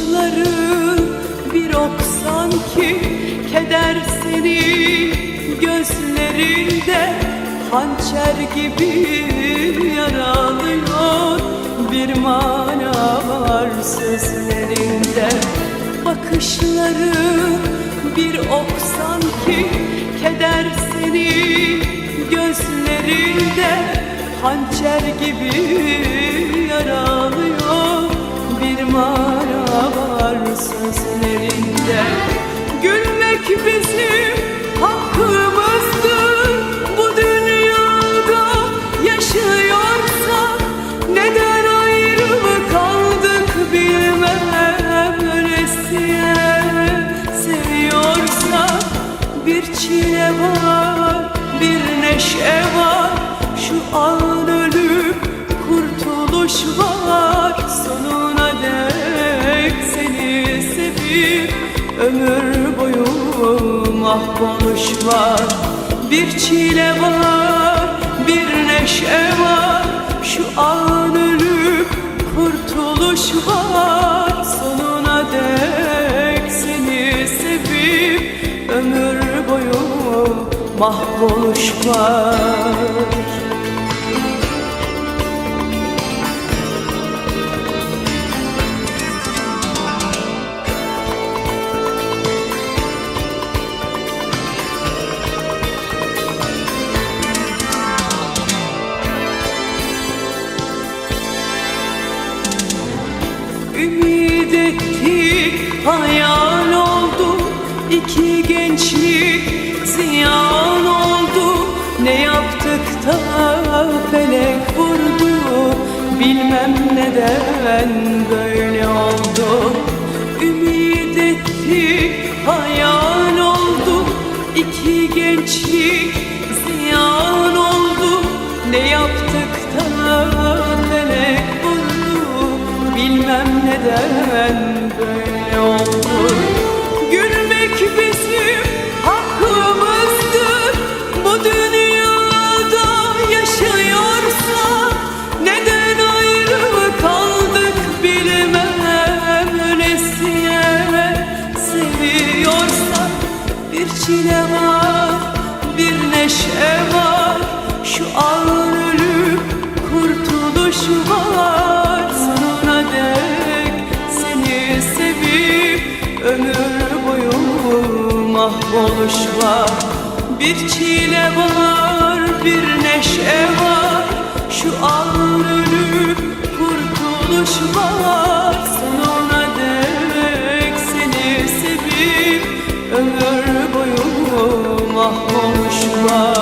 Saçları bir ok sanki Keder seni gözlerinde. Hançer gibi yaralıyor Bir mana var sözlerinde. Bakışları bir ok sanki Keder seni gözlerinde. Hançer gibi yaralıyor bir mana var sözlerinde. Gülmek bizim Ömür boyu mahvoluş var Bir çile var, bir neşe var. Şu an ölüp kurtuluş var. Sonuna dek seni sevip Ömür boyu mahvoluş var da felek vurdu. Bilmem neden böyle oldu. Ümit ettik hayal oldu. İki gençlik ziyan oldu. Ne yaptık da felek vurdu? Bilmem neden mahvoluş var Bir çile var, bir neşe var. Şu an ölüp kurtuluş var Sonuna dek seni sevip Ömür boyu mahvoluş var